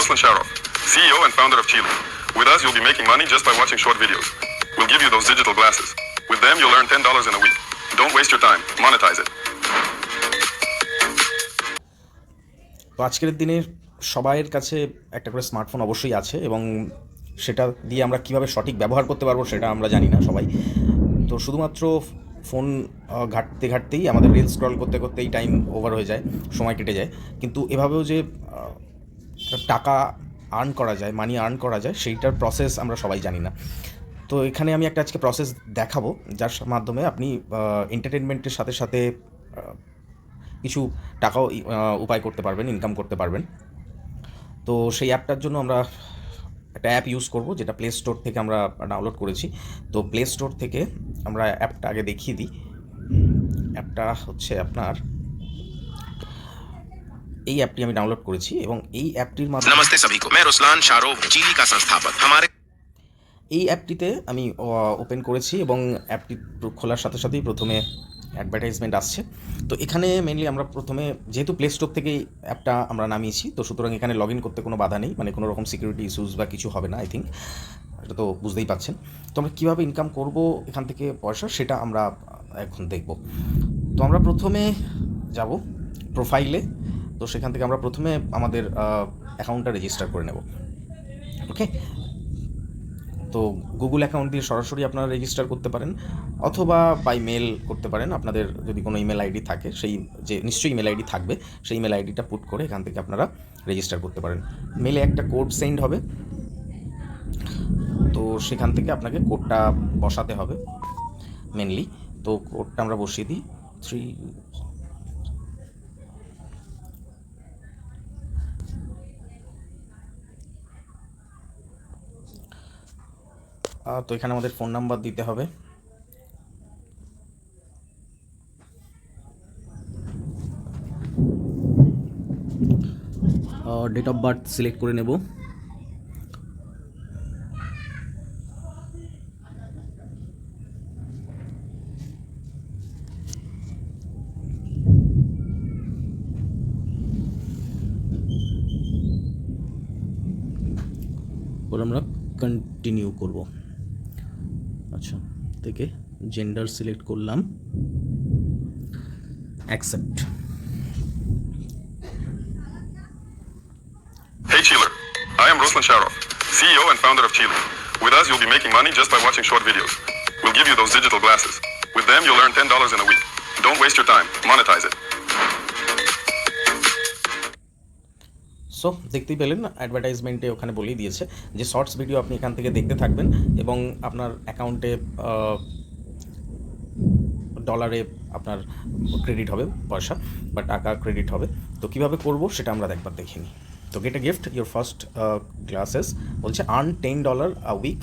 Ruslan Sharov, CEO and founder of Chile. With us, you'll be making money just by watching short videos. We'll give you those digital glasses. With them, you'll earn $10 in a week. Don't waste your time. Monetize it. তো আজকের দিনে সবাইয়ের কাছে একটা করে smartphone অবশ্যই আছে এবং সেটা দিয়ে আমরা কীভাবে সঠিক ব্যবহার করতে পারব সেটা আমরা জানি না সবাই তো শুধুমাত্র ফোন ঘাঁটতে ঘাঁটতেই আমাদের রিল স্ক্রল করতে করতেই টাইম ওভার হয়ে যায় সময় কেটে যায় কিন্তু এভাবেও যে টাকা আর্ন করা যায় মানি আর্ন করা যায়, সেইটার প্রসেস আমরা সবাই জানি না। তো এখানে আমি একটা আজকে প্রসেস দেখাবো, যার মাধ্যমে আপনি এন্টারটেনমেন্টের সাথে সাথে কিছু টাকাও উপায় করতে পারবেন ইনকাম করতে পারবেন। তো সেই অ্যাপটার জন্য আমরা একটা অ্যাপ ইউজ করব, যেটা প্লে স্টোর থেকে আমরা ডাউনলোড করেছি। তো প্লে স্টোর থেকে আমরা অ্যাপটা আগে দেখিয়ে দিই। অ্যাপটা হচ্ছে আপনার এই অ্যাপটি আমি ডাউনলোড করেছি এবং এই অ্যাপটির মাধ্যমে नमस्ते सभी को मैं रुस्लान शारोव चीली का संस्थापक हमारे এই অ্যাপটিতে আমি ওপেন করেছি এবং অ্যাপটি প্র- খোলার সাথে সাথেই প্রথমে অ্যাডভার্টাইজমেন্ট আসছে তো এখানে মেনলি আমরা প্রথমে যেহেতু প্লে স্টোর থেকেই অ্যাপটা আমরা নামিয়েছি তো সুতরাং এখানে লগ ইন করতে কোনো বাধা নেই মানে কোনো রকম সিকিউরিটি ইস্যুস বা কিছু হবে না আই থিঙ্ক এটা তো বুঝতেই পাচ্ছেন তো আমরা কীভাবে ইনকাম করব এখান থেকে পয়সা সেটা আমরা এখন দেখব তো আমরা প্রথমে যাব প্রোফাইলে তো সেখান থেকে আমরা প্রথমে আমাদের অ্যাকাউন্টটা রেজিস্টার করে নেব। ওকে তো গুগল অ্যাকাউন্ট দিয়ে সরাসরি আপনারা রেজিস্টার করতে পারেন, অথবা বাই মেল করতে পারেন। আপনাদের যদি কোনো ইমেল আইডি থাকে, সেই যে, নিশ্চয়ই ইমেল আইডি থাকবে, সেই ইমেল আইডিটা পুট করে এখান থেকে আপনারা রেজিস্টার করতে পারেন। মেলে একটা কোড সেন্ড হবে। তো সেখান থেকে আপনাকে কোডটা বসাতে হবে মেনলি তো কোডটা আমরা বসিয়ে দিই। থ্রি তো এখানে আমাদের ফোন নাম্বার দিতে হবে। ডেট অফ বার্থ সিলেক্ট করে নেব। আমরা কন্টিনিউ করব। আচ্ছা থেকে জেন্ডার সিলেক্ট করলাম accept Hey Chiler, I am Ruslan Sharov, CEO and founder of Chile. With us, you'll be making money just by watching short videos. We'll give you those digital glasses. With them, you'll earn $10 in a week. Don't waste your time. Monetize it. So দেখতেই পেলেন অ্যাডভার্টাইজমেন্টে ওখানে বলেই দিয়েছে যে shorts video আপনি এখান থেকে দেখতে থাকবেন এবং আপনার অ্যাকাউন্টে ডলারে আপনার ক্রেডিট হবে, পয়সা বা টাকা ক্রেডিট হবে। তো কীভাবে করব সেটা আমরা একবার দেখে নিই। তো get a gift your first classes বলছে earn ten dollar a week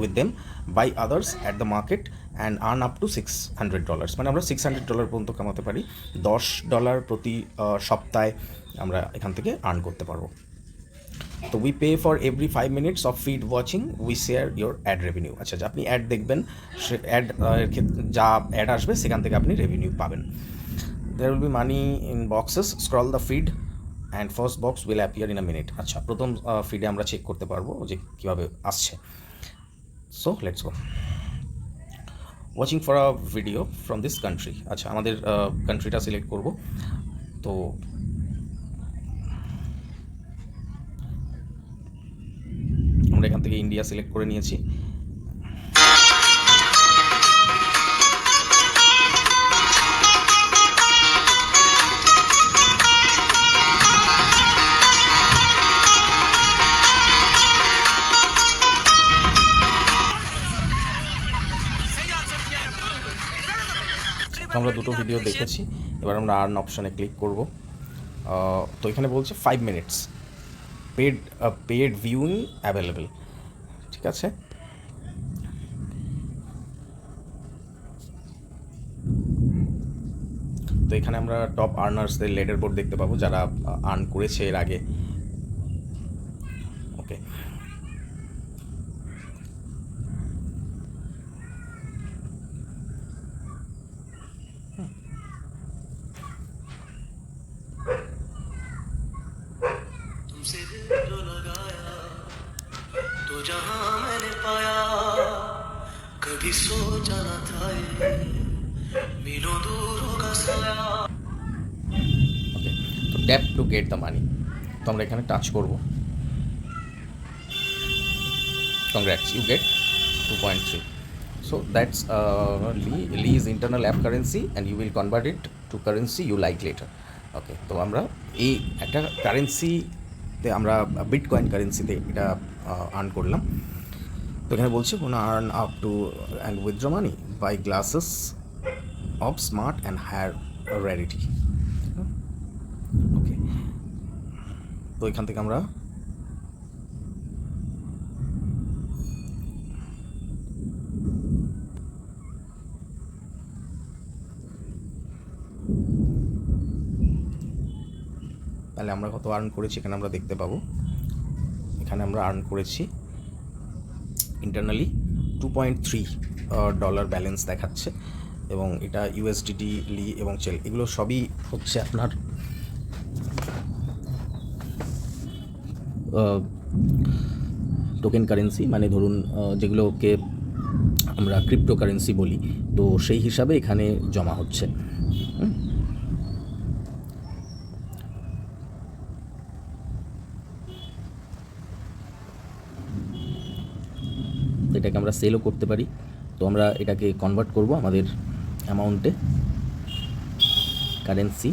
with them buy others at the market and earn up to six hundred dollars মানে আমরা সিক্স হান্ড্রেড ডলার পর্যন্ত কামাতে পারি। দশ ডলার প্রতি সপ্তাহে আমরা এখান থেকে আর্ন করতে পারব। তো we pay for every five minutes of feed watching we share your ad revenue আচ্ছা আপনি অ্যাড দেখবেন, সে অ্যাড যা অ্যাড আসবে, সেখান থেকে আপনি রেভিনিউ পাবেন। There will be money in boxes scroll the feed and first box will appear in a minute আচ্ছা প্রথম ফিডে আমরা চেক করতে পারব যে কীভাবে আসছে। So let's go watching for a video from this country আচ্ছা আমাদের কান্ট্রিটা সিলেক্ট করব। তো আমরা এখান থেকে ইন্ডিয়া সিলেক্ট করে নিয়েছি। আমরা দুটো ভিডিও দেখেছি। এবার আমরা আর্ন অপশানে ক্লিক করব। তো এখানে বলছে five minutes paid paid viewing available ঠিক আছে? তো এখানে আমরা টপ আর্নার্সদের লেটার বোর্ড দেখতে পাবো যারা আর্ন করেছে এর আগে ওকে तुमसे दिल तो जहां मैंने पाया कभी सोचा न था ये मीलों दूर होगा साया ওকে তো tap to get the money তো আমরা এখানে টাচ করব congrats you get two point three so that's lee lee is internal app currency and you will convert it to currency you like later okay তো আমরা এই একটা কারেন্সিতে আমরা bit coin কারেন্সিতে এটা আর্ন করলাম। তো এখানে বলছে কোনো earn up to and withdraw money by glasses of smart and higher rarity okay তো এখান থেকে আমরা তাহলে আমরা কত আর্ন করেছি এখানে আমরা দেখতে পাবো। এখানে আমরা আর্ন করেছি internally two point three dollar balance দেখাচ্ছে এবং এটা ইউএসডিটি লি এবং চেল এগুলো সবই হচ্ছে আপনার টোকেন কারেন্সি মানে ধরুন যেগুলোকে আমরা ক্রিপ্টো কারেন্সি বলি। তো সেই হিসাবে এখানে জমা হচ্ছে। এটাকে আমরা সেলও করতে পারি। তো আমরা এটাকে কনভার্ট করব আমাদের অ্যামাউন্টে কারেন্সি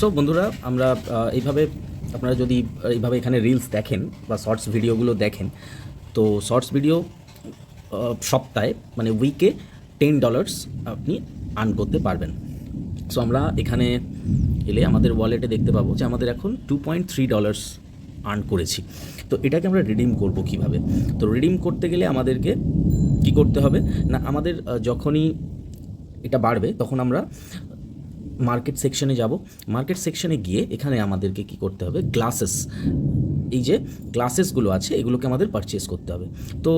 সো বন্ধুরা, আমরা এইভাবে আপনারা যদি এইভাবে এখানে রিলস দেখেন বা শর্টস ভিডিওগুলো দেখেন, তো শর্টস ভিডিও সপ্তাহে মানে উইকে টেন ডলার্স আপনি আর্ন করতে পারবেন। সো আমরা এখানে এলে আমাদের ওয়ালেটে দেখতে পাবো যে আমাদের এখন two point three dollars earn করেছি। তো এটাকে আমরা রিডিম করব কীভাবে? তো রিডিম করতে গেলে আমাদেরকে কি করতে হবে? না, আমাদের যখনই এটা বাড়বে, তখন আমরা মার্কেট সেকশনে যাব। মার্কেট সেকশনে গিয়ে এখানে আমাদেরকে কি করতে হবে? গ্লাসেস এই যে গ্লাসেসগুলো আছে, এগুলোকে আমাদের পারচেস করতে হবে। তো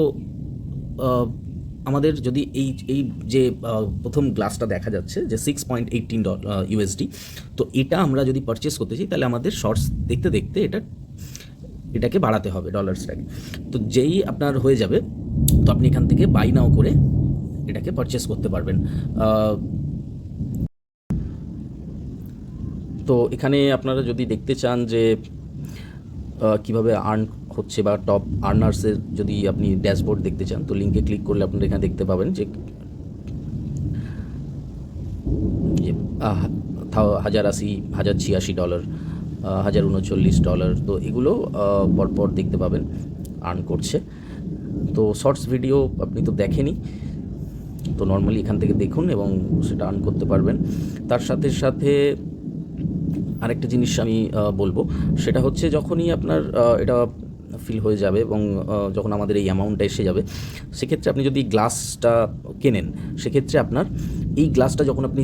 আমাদের যদি এই এই যে প্রথম গ্লাসটা দেখা যাচ্ছে যে সিক্স পয়েন্ট এইটিন ইউএসডি তো এটা আমরা যদি পারচেস করতে চাই, তাহলে আমাদের শর্টস দেখতে দেখতে এটা, এটাকে বাড়াতে হবে ডলার্সটাকে তো যেই আপনার হয়ে যাবে, তো আপনি এখান থেকে বাই নাও করে এটাকে পারচেস করতে পারবেন। তো এখানে আপনারা যদি দেখতে চান যে কীভাবে আর্ন হচ্ছে বা টপ আর্নার্সের যদি আপনি ড্যাশবোর্ড দেখতে চান তো লিঙ্কে ক্লিক করলে আপনারা এখানে দেখতে পাবেন যে, হাজার আশি হাজার ছিয়াশি ডলার হাজার উনচল্লিশ ডলার তো এগুলো পরপর দেখতে পাবেন আর্ন করছে। তো শর্টস ভিডিও আপনি তো দেখেনি তো নর্মালি এখান থেকে দেখুন এবং সেটা আর্ন করতে পারবেন। তার সাথে সাথে আরেকটা জিনিস আমি বলব। সেটা হচ্ছে যখনই আপনার এটা ফিল হয়ে যাবে এবং যখন আমাদের এই অ্যামাউন্টটা এসে যাবে, সেক্ষেত্রে আপনি যদি গ্লাসটা কেনেন, সেক্ষেত্রে আপনার এই গ্লাসটা যখন আপনি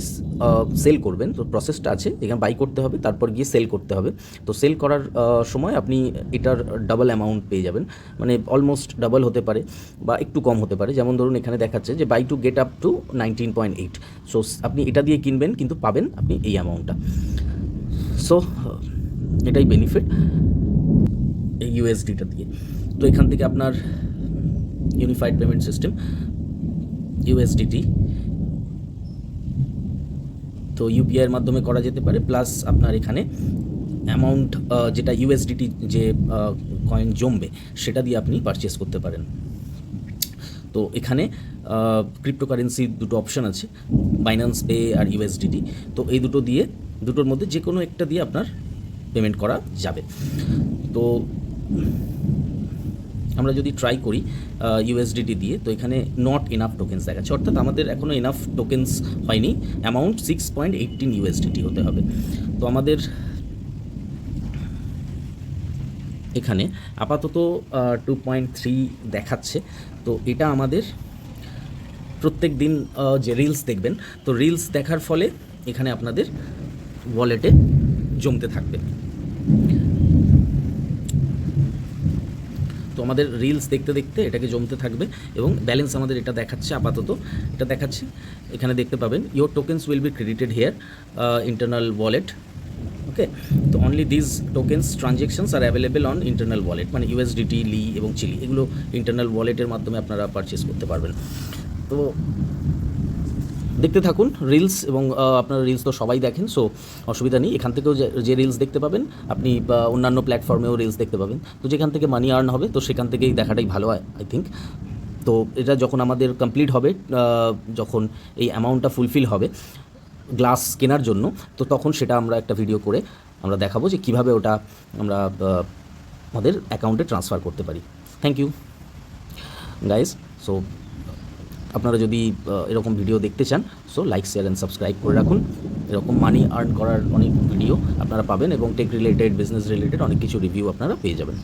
সেল করবেন, তো প্রসেসটা আছে, এখানে বাই করতে হবে, তারপর গিয়ে সেল করতে হবে। তো সেল করার সময় আপনি এটার ডাবল অ্যামাউন্ট পেয়ে যাবেন। মানে অলমোস্ট ডাবল হতে পারে বা একটু কম হতে পারে। যেমন ধরুন এখানে দেখাচ্ছে যে buy to get up to nineteen point eight so আপনি এটা দিয়ে কিনবেন, কিন্তু পাবেন আপনি এই অ্যামাউন্টটা সো এটাই বেনিফিট এই ইউএসডিটা দিয়ে। তো এখান থেকে আপনার ইউনিফাইড পেমেন্ট সিস্টেম ইউএসডিটি তো ইউপিআইয়ের মাধ্যমে করা যেতে পারে প্লাস আপনার এখানে অ্যামাউন্ট যেটা ইউএসডিটি যে কয়েন জমবে, সেটা দিয়ে আপনি পারচেস করতে পারেন। তো এখানে ক্রিপ্টোকারেন্সি দুটো অপশন আছে বাইন্যান্স পে আর ইউএসডিটি তো এই দুটো দিয়ে দুটোর মধ্যে যে কোনো একটা দিয়ে আপনার পেমেন্ট করা যাবে। তো আমরা যদি ট্রাই করি ইউএসডিটি দিয়ে, তো এখানে নট এনাফ টোকেন্স দেখাচ্ছে। অর্থাৎ আমাদের এখনও এনাফ টোকেন্স হয়নি। Amount six point eighteen USDT হতে হবে। তো আমাদের এখানে আপাতত টু পয়েন্ট থ্রি দেখাচ্ছে। তো এটা আমাদের প্রত্যেক দিন যে রিলস দেখবেন, তো রিলস দেখার ফলে এখানে আপনাদের ওয়ালেটে জমতে থাকবে। তো আমাদের রিলস দেখতে দেখতে এটাকে জমতে থাকবে এবং ব্যালেন্স আমাদের এটা দেখাচ্ছে আপাতত। এটা দেখাচ্ছে, এখানে দেখতে পাবেন your tokens will be credited here internal wallet okay তো only these tokens transactions are available on internal wallet মানে ইউএসডিটি লি এবং চিলি এগুলো ইন্টারনাল ওয়ালেটের মাধ্যমে আপনারা পারচেস করতে পারবেন। তো দেখতে থাকুন রিলস এবং আপনার রিলস তো সবাই দেখেন সো অসুবিধা নেই। এখান থেকেও যে- রিলস দেখতে পাবেন, আপনি অন্যান্য প্ল্যাটফর্মেও রিলস দেখতে পাবেন। তো যেখান থেকে মানি আর্ন হবে, তো সেখান থেকেই দেখাটাই ভালো হয় আই থিঙ্ক তো এটা যখন আমাদের কমপ্লিট হবে যখন এই অ্যামাউন্টটা ফুলফিল হবে গ্লাস কেনার জন্য, তো তখন সেটা আমরা একটা ভিডিও করে আমরা দেখাবো যে কীভাবে ওটা আমরা আমাদের অ্যাকাউন্টে ট্রান্সফার করতে পারি। থ্যাংক ইউ গাইজ সো আপনারা যদি এরকম ভিডিও দেখতে চান so like share and subscribe করে রাখুন। এরকম মানি আর্ন করার অনেক ভিডিও আপনারা পাবেন এবং টেক রিলেটেড বিজনেস রিলেটেড অনেক কিছু রিভিউ আপনারা পেয়ে যাবেন।